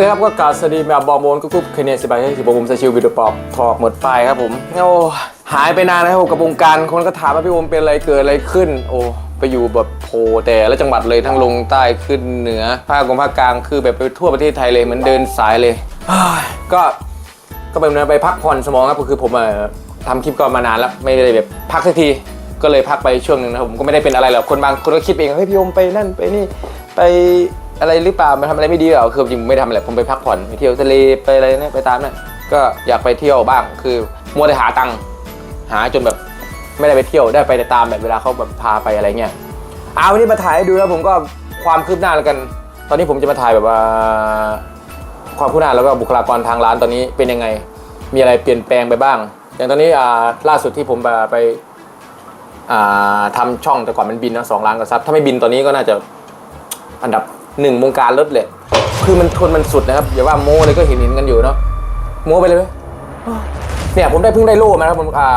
พื่อครับก็กาสดีแบบบอมโมนกุ๊กกุ๊กเคเนียสบายให้สิบผมสชิววิดีโอปอบทอกหมดไฟครับผมโอ้หายไปนานนะครับผมกับวงการคนก็ถามว่าพี่โอมเป็นอะไรเกิดอะไรขึ้น โอ้ไปอยู่แบบโผล่แต่ละจังหวัดเลยทั้งลงใต้ขึ้นเหนือภาคกลางภาคกลางคือแบบไปทั่วประเทศไทยเลยเหมือนเดินสายเลยก็ก็เป็นไปพักผ่อนสมองครับก็คือผมอะทำคลิปก็มานานแล้วไม่ได้แบบพักสักทีก็เลยพักไปช่วงหนึ่งนะผมก็ไม่ได้เป็นอะไรหรอกคนบางคนก็คิดเองเฮ้ยพี่โอมไปนั่นไปนี่ไป อะไรหรือเปล่ามาทำอะไรไม่ดีหรอคือจริงๆไม่ทำอะไรผมไปพักผ่อนไปเที่ยวทะเลไปอะไรเนี่ยไปตามเนั่นก็อยากไปเที่ยวบ้าง คือมัวแต่หาตังค์หาจนแบบไม่ได้ไปเที่ยวได้ไปแต่ตามแบบเวลาเขาแบบพาไปอะไรเงี้ยเอาวันนี้มาถ่ายให้ดูแล้วผมก็ความคืบหน้าแล้วกัน ตอนนี้ผมจะมาถ่ายแบบว่าความคืบหน้าแล้วก็บุคลากรทางร้านตอนนี้เป็นยังไง มีอะไรเปลี่ยนแปลงไปบ้าง อย่างตอนนี้อ่าล่าสุดที่ผมไปไปอ่าทำช่องแต่ก่อนมันบินนะสองล้านกว่าซับถ้าไม่บินตอนนี้ก็น่าจะอันดับ หนึ่งวงการรถเลยคือมันทนมันสุดนะครับอย่าว่าโม้เลยก็เห็นเห็นกันอยู่เนาะโม้ไปเลยไหมเนี่ยผมได้เพิ่งได้โล่มาครับผมอ่า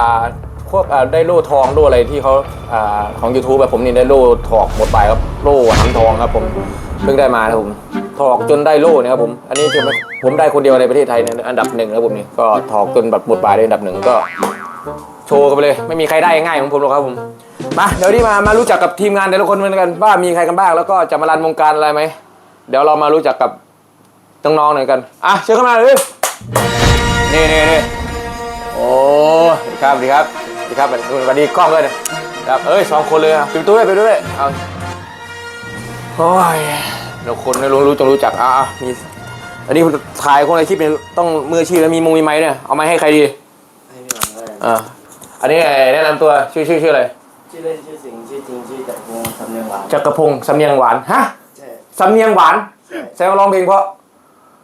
พวกอ่าได้โล่ทองโล่อะไรที่เขาอ่าของ YouTube แบบผมนี่ได้โล่ถอกหมดไปครับโล่หำทองครับผมเพิ่งได้มานะครับผมถอกจนได้โล่นี่ยครับผม อันนี้คือผมได้คนเดียวในประเทศไทยเนี่ยอันดับหนึ่งนะผมนี่ก็ถอกจนแบบหมดไปได้อันดับหนึ่งก็ โชว์กันไปเลยไม่มีใครได้ง่ายของผมหรอกครับผมมาเดี๋ยวนี้มามารู้จักกับทีมงานแต่ละคนเหมือนกันว่ามีใครกันบ้างแล้วก็จะมารันวงการอะไรไหมเดี๋ยวเรามารู้จักกับน้องๆหน่อยกันอะเชิญเข้ามาเลยนี่นี่นี่โอ้สวัสดีครับสวัสดีครับสวัสดีครับสวัสดีกล้องด้วยนะครับเอ้ยสองคนเลยอะปิดประตูด้วยไปดด้วยเอาโอ้ยเดี๋ยวคนไม่รู้รู้จงรู้จักอะอะมีอันนี้ถ่ายคนในคลิปเนี่ยต้องมืออาชีพแล้วมีมุงมีไม้เนี่ยเอาไม้ให้ใครดีให้พี่หวังเลยอ่า อันนี้แนะนำตัวชื่อชื่อชื่ออะไรชื่อเล่นชื่อสิงห์ชื่อจริงชื่อจักรพงศ์สำเนียงหวานจักรพงศ์สำเนียงหวานฮะใช่สำเนียงหวานใช่แซวาร้องเพลงเพราะ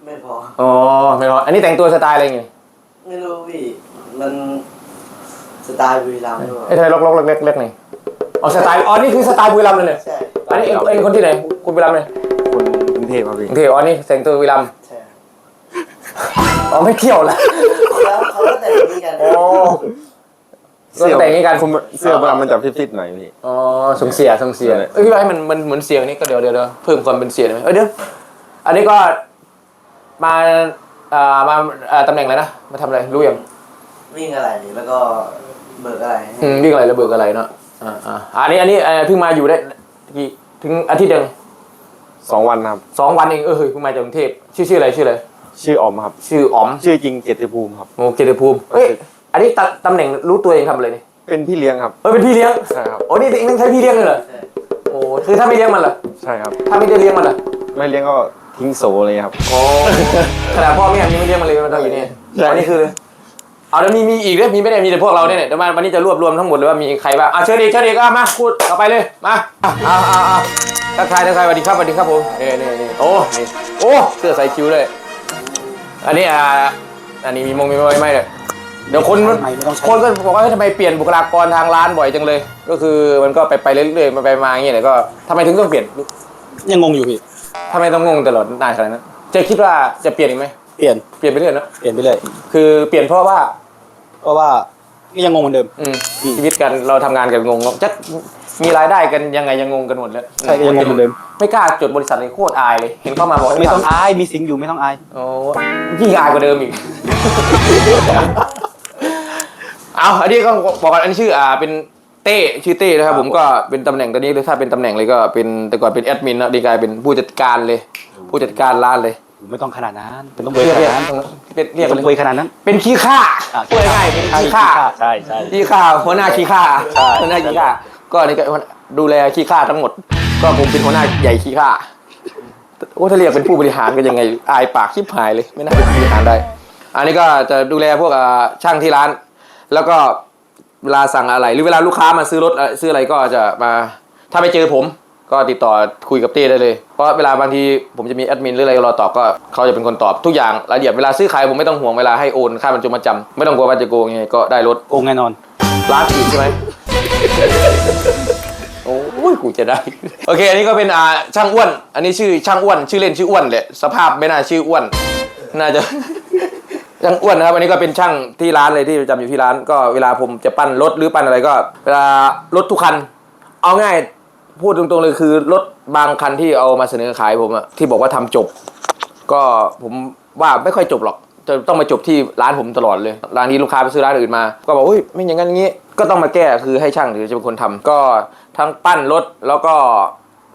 ไม่พอ อ๋อไม่เพราะอันนี้แต่งตัวสไตล์อะไรอย่างงี้ไม่รู้พี่มันสไตล์บุรีรัมย์ด้วยไอ้ไทยล็อกล็อกเล็กเล็กๆนี่อ๋อสไตล์อ๋อนี่คือสไตล์บุรีรัมย์เลยเนี่ยใช่อันนี้เอ็งเอ็งคนที่ไหนคุณบุรีรัมย์เลยคนกรุงเทพครับพี่กรุงเทพอ๋อนี่แต่งตัวบุรีรัมย์ใช่อ๋อไม่เที่ยวละแล้วเขาก็แต่งอย่างนี้กันอ๋อ ก็แต่งอย่างนี้กันผมเสื้อมันมันจะฟิตๆหน่อยพี่อ๋อส่งเสียส่งเสียนั่นแหละเอ้ยพี่ว่าให้มันมันเหมือนเสียงนี้ก็เดี๋ยวเดี๋ยวเดี๋ยวเพิ่มความเป็นเสียงได้ไหมเอ้ยเดี๋ยวอันนี้ก็มาอ่ามาอ่าตำแหน่งอะไรนะมาทำอะไรรู้ยังวิ่งอะไรแล้วก็เบิกอะไรอืมวิ่งอะไรระเบิดอะไรเนาะอ่าอ่าอันนี้อันนี้เอ่อเพิ่งมาอยู่ได้กี่ถึงอาทิตย์เดียวสองวันครับสองวันเองเออเฮ้ยเพิ่งมาจากกรุงเทพชื่อชื่ออะไรชื่ออะไรชื่อออมครับ ชื่ออ๋อมชื่อจริงเกียรติภูมิครับโมเกยรติภูมิเอ้ย อันนี้ตำตำแหน่งรู้ตัวเองทำอะไรนี่เป็นพี่เลี้ยงครับ เออเป็นพี่เลี้ยงใช่ครับ โอ้นี่เองต้องใช้พี่เลี้ยงเลยเหรอใช่โอ้คือถ้าไม่เลี้ยงมันเหรอใช่ครับ ถ้าไม่ได้เลี้ยงมันเหรอไม่เลี้ยงก็ทิ้งโซเลยครับ โอ้ขนาดพ่อแม่ยังไม่เลี้ยงมันเลยมันต้องอยู่นี่ใช่ อันนี้คือเอาแล้วมีมีอีกด้วยมีไม่ได้มีแต่พวกเราเนี่ยเดี๋ยวมาวันนี้จะรวบรวมทั้งหมดเลยว่ามีใครบ้างอะเชิญดีเชิญดีก็มาพูดต่อไปเลยมาอะเอาเอาเอาทักทายทักทายสวัสดีครับสวัสดีครับผมนี่นี่นี่โอ้นี่โอ้เสื้อใส่คิ้วเลย อันนี้อ่าอันนี้มีมงมีไม่ไม่เลย เดี๋ยวคนคนก็บอกว่าเฮ้ยทำไมเปลี่ยนบุคลากรทางร้านบ่อยจังเลย ก็คือมันก็ไปไปเรื่อยๆมาไปมาอย่างเงี้ยเลยก็ทำไมถึงต้องเปลี่ยนยังงงอยู่พี่ทำไมต้องงงตลอดนานขนาดนั้นเจะคิดว่าจะเปลี่ยนอีกไหมเปลี่ยนเปลี่ยนไปเรื่อยเนอะเปลี่ยนไปเลยคือเปลี่ยนเพราะว่าเพราะว่าก็ยังงงเหมือนเดิมอืม ชีวิตกันเราทำงานกันงงจะมีรายได้กันยังไงยังงงกันหมดแล้วใช่ก็ยังงงเหมือนเดิมไม่กล้าจดบริษัทเลยโคตรอายเลยเห็นเข้ามาบอกไม่ต้องอายมีสิงอยู่ไม่ต้องอาย โอ้ยิ่งอายกว่าเดิมอีก เอาอันนี้ก็บอกกันอันนี้ชื่ออ่าเป็นเต้ชื่อเต้นะครับผมก็เป็นตำแหน่งตอนนี้เลยถ้าเป็นตำแหน่งเลยก็เป็นแต่ก่อนเป็นแอดมินนะดีกลายเป็นผู้จัดการเลย ผู้จัดการร้านเลยไม่ต้องขนาดนั้นเป็นต้องเบยเรียกขเรียนากดนั้นเป็นเรียกต้เลองเบยยขนาดนั้น เป็นขี้ข้าอะพูดง่ายๆเป็นขี้ข้าใช่ใช่ขี้ข้าหัวหน้าขี้ข้าใช่หัวหน้าขี้ข้าก็นี่ก็ดูแลขี้ข้าทั้งหมด ก็ผมเป็นหัวหน้าใหญ่ขี้ข้าโอ้ถ้าเรียกเป็นผู้บริหารก็ยังไงอายปากชิบหายเลย ไม่น่าเป็นผู้บริหารได้ อันนี้ก็จะดูแลพวกอ่าช่างที่ร้าน แล้วก็เวลาสั่งอะไร หรือเวลาลูกค้ามาซื้อรถเอ่อซื้ออะไรก็จะมาถ้าไปเจอผมก็ติดต่อคุยกับเต้ได้เลย เพราะเวลาบางทีผมจะมีแอดมินหรืออะไรรอตอบก็เขาจะเป็นคนตอบทุกอย่างรายละเอียดเวลาซื้อขายผมไม่ต้องห่วงเวลาให้โอนค่าบรรจุมาจำไม่ต้องกลัวว่าจะโกงยังไงก็ได้รถโกงแน่นอน ร้านอื่นใช่ไหม โอ้ยกูจะได้ โอเค อันนี้ก็เป็นอ่าช่างอ้วน อันนี้ชื่อช่างอ้วน ชื่อเล่นชื่ออ้วนแหละ สภาพไม่น่าชื่ออ้วน น่าจะ ช่างอ้วนนะครับอันนี้ก็เป็นช่างที่ร้านเลยที่ประจำอยู่ที่ร้าน ก็เวลาผมจะปั้นรถหรือปั้นอะไรก็ เวลารถทุกคัน เอาง่ายพูดตรงๆเลยคือรถบางคันที่เอามาเสนอขายผมอะที่บอกว่าทำจบ ก็ผมว่าไม่ค่อยจบหรอกจะต้องมาจบที่ร้านผมตลอดเลย ร้านนี้ลูกค้าไปซื้อร้านอื่นมา ก็บอกอุ้ยไม่อย่างนั้นอย่างนี้ ก็ต้องมาแก้คือให้ช่างหรือจะเป็นคนทำก็ทั้งปั้นรถแล้วก็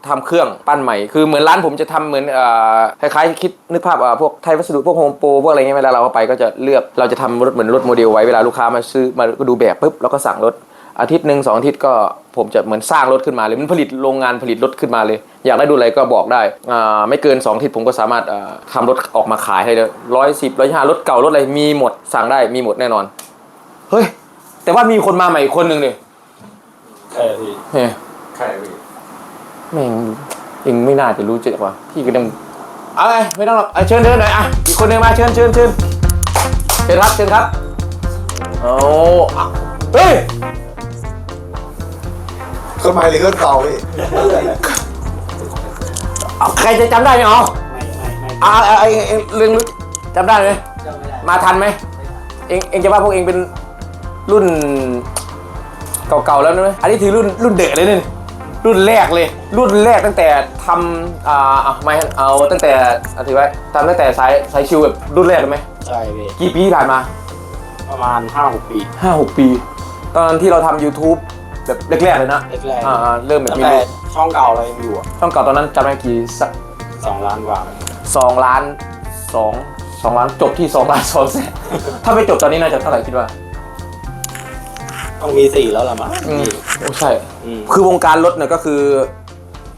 ทำเครื่องปั้นใหม่ คือเหมือนร้านผมจะทำเหมือนเอ่อคล้ายๆคิดนึกภาพอะพวกไทยวัสดุพวกโฮมโปรพวกอะไรเงี้ยเวลาเราเอาไปก็จะเลือกเราจะทำรถเหมือนรถโมเดลไว้เวลาลูกค้ามาซื้อมาก็ดูแบบปุ๊บแล้วก็สั่งรถอาทิตย์หนึ่งสองอาทิตย์ก็ผมจะเหมือนสร้างรถขึ้นมาเลยมันผลิตโรงงานผลิตรถขึ้นมาเลย อยากได้ดูอะไรก็บอกได้อ่าไม่เกิน2อาทิตย์ผมก็สามารถอ่าทำรถออกมาขายให้เลยร้อยสิบร้อยห้ารถเก่ารถอะไรมีหมดสั่งได้มีหมดแน่นอนเฮ้ยแต่ว่ามีคนมาใหม่อีกคนหนึ่งเลยเออพี่เฮ้ยใช่พี่ แม่งเองไม่น่าจะรู้จักว่ะพี่ก็ต้องเอาไงไม่ต้องหรอกเอาเชิญเดินหน่อยอะอีกคนหนึ่งมาเชิญเชิญเชิญเชิญครับเชิญครับโอ้อะเฮ้ยเครื่องใหม่หรือเครื่องเก่าพี่เอาใครจะจำได้ไหมอ๋ออ่าเอาเองเองเรื่องรู้จำได้ไหมจำไม่ได้มาทันไหมเองเองจะว่าพวกเองเป็นรุ่นเก่าๆแล้วนะไหมอันนี้ถือรุ่นรุ่นเด็กเลยเนี่ย รุ่นแรกเลย รุ่นแรกตั้งแต่ทำอ่าเอาไม่เอาตั้งแต่เอาถือไว้ทำตั้งแต่สายสายชิวแบบรุ่นแรกเลยไหมใช่พี่กี่ปีที่ผ่านมาประมาณห้าหกปีห้าหกปี ตอนที่เราทำ YouTube แบบแรกๆเลยนะแรกๆอ่าๆเริ่มแบบตั้งมีแต่ช่องเก่าเรายังอยู่อะช่องเก่าตอนนั้นจำได้กี่สักสองล้านกว่าสองล้านสองสองล้านจบที่สองล้านสองแสนถ้าไม่จบตอนนี้น่าจะเท่าไหร่คิดว่า ต้องมีสี่แล้วล่ะมั้งอืมโอ้ใช่ อืม คือวงการรถเนี่ยก็คือ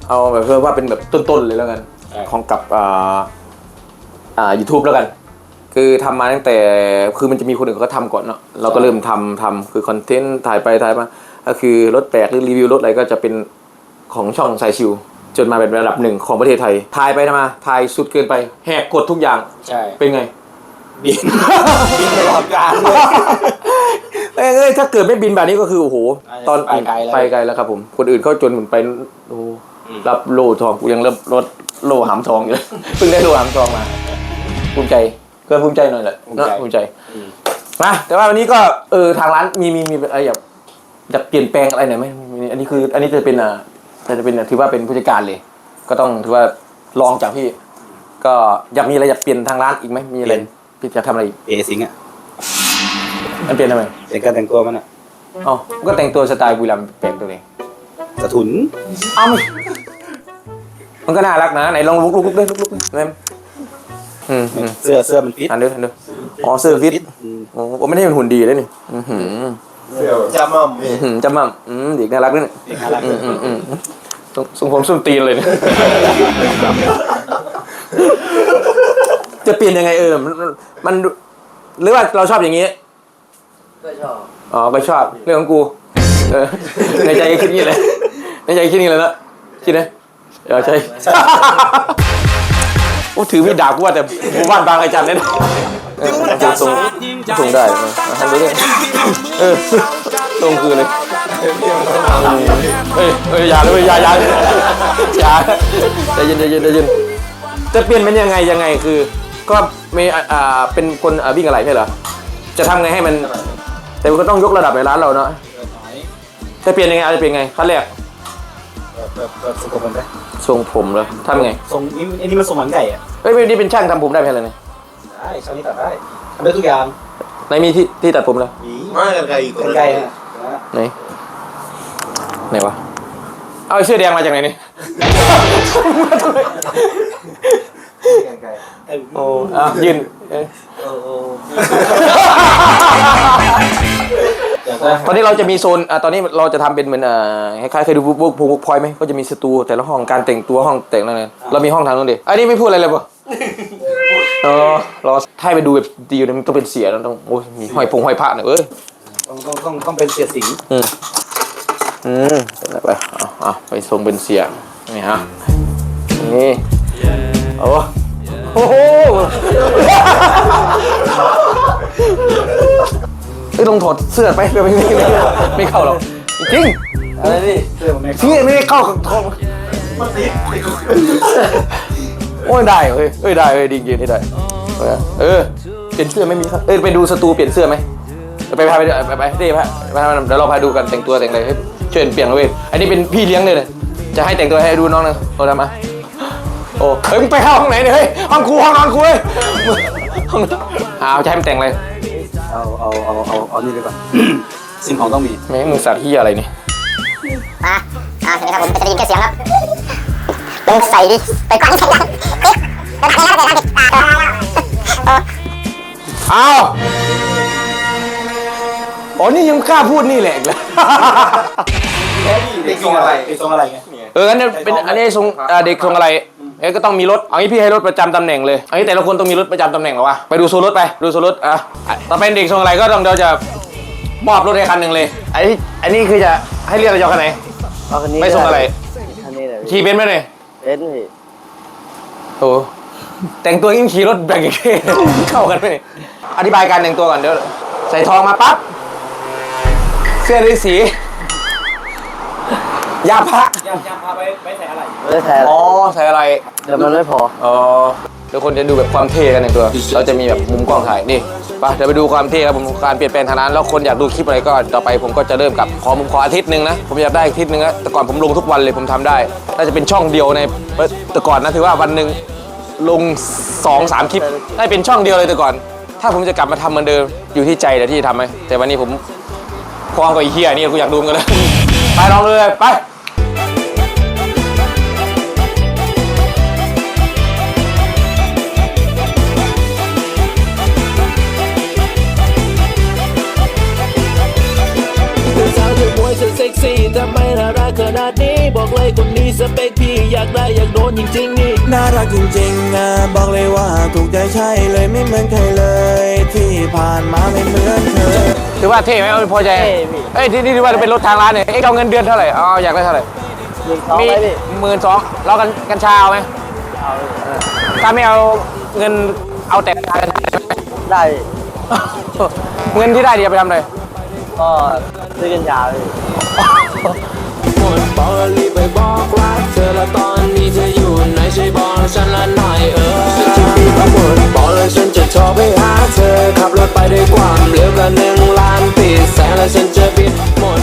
เอาแบบเพื่อว่าเป็นแบบต้นๆเลยแล้วกัน ใช่ ของกับอ่าอ่า YouTube แล้วกัน คือทำมาตั้งแต่คือมันจะมีคนอื่นเขาก็ทำก่อนเนาะเราก็เริ่มทำทำคือคอนเทนต์ถ่ายไปถ่ายมา ก็คือรถแปลกหรือรีวิวรถอะไรก็จะเป็นของช่องสายชิว จนมาเป็นระดับหนึ่งของประเทศไทยถ่ายไปทำมาถ่ายสุดเกินไป แหกกฎทุกอย่างใช่เป็นไง บินบินตลอดการเลย เอ้ยเอ้ยถ้าเกิดไม่บินแบบนี้ก็คือโอ้โหน่าจะตอนไปไกลแล้ว ไปไกลแล้วครับ ผม คนอื่นเขาจนเหมือนไปโอ้อืมรับโล่ทองกูยังรับรถโล่หามทองอยู่เลย เพิ่งได้โล่หามทองมาภูมิใจก็ภูมิใจหน่อยแหละเนอะภูมิใจอืม มาแต่ว่าวันนี้ก็เออทางร้านมีมีมีอะไรอยากอยากเปลี่ยนแปลงอะไรหน่อยไหมมีอันนี้คือ อันนี้จะเป็นอ่าจะเป็นอะถือว่าเป็นผู้จัดการเลย ก็ต้องถือว่าลองจากพี่ ก็อยากมีอะไรอยากเปลี่ยนทางร้านอีกไหมมีอะไรพี่จะทำอะไรอีก เอซิงอะ มันเปลี่ยนทำไมแต่การแต่งตัวมันอะอ๋อก็แต่งตัวสไตล์บุรีรัมย์แปลงตัวเองสะทุนอ้าวมันก็น่ารักนะไหนลองลุกลุกลุกด้วยลุกลุกด้วยเล่มอืมอืมเสื้อเสื้อมันฟิตอันเดียวอันเดียวอ๋อเสื้อฟิตอืมโอ้ผมไม่ได้เป็นหุ่นดีเลยนี่อือหือเสี่ยวจามั่มพี่อื้อหือจำมั่มอืมเด็กน่ารักด้วยนี่เด็กน่ารักอืมอืมอืมทรงทรงผมส้นตีนเลยเนี่ยจะเปลี่ยนยังไงเออมันมันมันหรือว่าเราชอบอย่างนี้ ก็ชอบอ๋อก็ชอบเรื่องของกูเออในใจก็คิดงี้เลยในใจคิดงี้เลยนะคิดนะเออใช่โอ้ถือมีดดาบกูว่าแต่หมู่บ้านบางอาจารย์เนี่ยนะเออจะส่งส่งได้เออทำไปเรื่อยเออตรงคือเลยเอ้ยเอ้ยอย่าเลยอย่าอย่าอย่าใจเย็นใจเย็นใจเย็นจะเปลี่ยนเป็นยังไงยังไงคือ ก็มีอ่าอ่าเป็นคนอ่าวิ่งอะไรใช่เหรอจะทำไงให้มัน แต่มันก็ต้องยกระดับในร้านเราเนาะจะเปลี่ยนยังไงเอาจะเปลี่ยนไงขั้นแรกแบบแบบแบบสุขุมมันได้ทรงผมเหรอทำไงทรงนี่อันนี้มันทรงหมันไก่อะเฮ้ยไม่นี่เป็นช่างทำผมได้ไหมอะไรเนี่ยได้ช่างนี้ตัดได้ทำได้ทุกอย่างไหนมีที่ที่ตัดผมแล้วมีไม่กันไกลอีกคกันนไก่อะไหนไหนวะเอาไอ้เสื้อแดงมาจากไหนนี่กันไกลเอ้ยโอ้อะยืน เอ้ยโอ้ โหเดี๋ยวก็ตอนนี้เราจะมีโซนอะตอนนี้เราจะทำเป็นเหมือนเอ่อคล้ายๆเคยดูพวกพวกพวกพอยไหมก็จะมีสตูแต่ละห้องการแต่งตัวห้องแต่งนั่นเลยเรามีห้องทางนู้นดิอันนี้ไม่พูดอะไรเลยปะเออเราถ้าให้ไปดูแบบดีอยู่เนี่ยมันต้องเป็นเสียแล้วต้องโอ้ยมีห้อยพงห้อยพระเนี่ยเอ้ยต้องต้องต้องต้องเป็นเสียสิงอืมอืมเป็นไรไปเอาเอาไปทรงเป็นเสียนี่ฮะนี่โอ้โอ้โห ไม่ต้องถอดเสื้อไปไม่ไม่ไม่ไม่ไม่เข้าหรอกจริงอะไรพี่เสื้อมันไม่พี่ไม่ได้เข้ากับทองโอ้ยได้เฮ้ยเอ้ยได้เฮ้ยดีจริงๆได้เออเออเปลี่ยนเสื้อไม่มีครับเอ้ยไปดูสตูเปลี่ยนเสื้อไหมไปพาไปไปไปเด้พาไปพาเดี๋ยวเราพาดูกันแต่งตัวแต่งอะไรเฮ้ยช่วยเปลี่ยนเลยอันนี้เป็นพี่เลี้ยงเลยเลยจะให้แต่งตัวให้ดูน้องหนึงเราทำมาโอ้เฮ้ยมึงไปเข้าห้องไหนเนี่ยเฮ้ยห้องครูห้องนอนครูเฮ้ยห้องอ้าวจะให้มันแต่งเลย เอาเอาเอาเอาเอานี่ไปก่อนสิ่งของต้องมีแม่งมึงสัตว์ที่อะไรนี่มาอ่าทีนี้ครับผมจะได้ยินแค่เสียงครับลองใส่ดิไปก่อนใส่ยังเอ๊ะแล้วใส่แล้วใส่แล้วอ่าอ้าวอ๋อนี่ยังกล้าพูดนี่แหละอีกแล้วเด็กทรงอะไรเด็กทรงอะไรไงเอออันนี้เป็นอันนี้ทรงอ่าเด็กทรงอะไร เอ้ยก็ต้องมีรถเอางี้พี่ให้รถประจำตำแหน่งเลยเอางี้แต่ละคนต้องมีรถประจำตำแหน่งเหรอวะไปดูโซนรถไปดูโซนรถอะอะถ้าเป็นเด็กทรงอะไรก็ต้องเดี๋ยวจะมอบรถให้คันหนึ่งเลยไอ้ที่อันนี้คือจะให้เรียกอะไรจะเอาคันไหน เอาคันนี้ไม่ทรงอะไร คันนี้แหละขี่เป็นไหมเนี่ยเป็นพี่โอ้แต่งตัวยิ่งขี่รถแบกเก้เข้ากันไหมเนี่ยอธิบายการแต่งตัวก่อนเดี๋ยวใส่ทองมาปั๊บเสื้อฤาษี ยาพระยามยามพาไปไปใส่อะไรไม่ได้แทนอ๋อใส่อะไรเดี๋ยวมันไม่พออ๋อทุกคนจะดูแบบความเท่กันในตัว เราจะมีแบบมุมกล้องถ่ายนี่ไปเดี๋ยวไปดูความเท่ครับผมการเปลี่ยนแปลงทางนั้นแล้วคนอยากดูคลิปอะไรก็ต่อไปผมก็จะเริ่มกับขอผมขออาทิตย์หนึ่งนะผมอยากได้อาทิตย์หนึ่งนะแต่ก่อนผมลงทุกวันเลยผมทำได้น่าจะเป็นช่องเดียวในแต่ก่อนนะถือว่าวันหนึ่งลง2อสามคลิปได้เป็นช่องเดียวเลยแต่ก่อน ถ้าผมจะกลับมาทำเหมือนเดิมอยู่ที่ใจแต่ที่จะทำไหมแต่วันนี้ผมพร้อมกับไอ้เฮียนี่กูอยากดูมันกันเลยไปลองเลยไป ซ็กซี่ทำไมน่ารักขนาดนี้บอกเลยคนนี้สเปคพี่อยากได้อยากโดนจริงๆนี่น่ารักจริงๆอะบอกเลยว่าถูกใจใช่เลยไม่เหมือนใครเลย ที่ผ่านมาไม่เหมือนเธอถือว่าเท่ไหมเอาพอใจเท่พี่เอ้ยที่ที่ถือว่าเป็นรถทางร้านเนี่ยเอ้ยเอาเงินเดือนเท่าไหร่อ๋ออยากได้เท่าไหร่หนึ่งสองมีไหมพี่หมื่นสองเรากันกัญชาเอาไหมเอาพี่ถ้าไม่เอาเงินเอาแต่กัญชาได้พี่เงินที่ได้เดี๋ยวไปทำอะไร ก็ซื้อกันยาวเลยบอกแล้วรีบไปบอกรักเธอและตอนนี้เธออยู่ไหนช่วยบอกฉันละหน่อยเออฉันจะมีข้อมูลบอกเลยฉันจะโทรไปหาเธอขับรถไปด้วยความเร็วกว่าหนึ่งล้านปีแสงแล้วฉันจะบิดหมด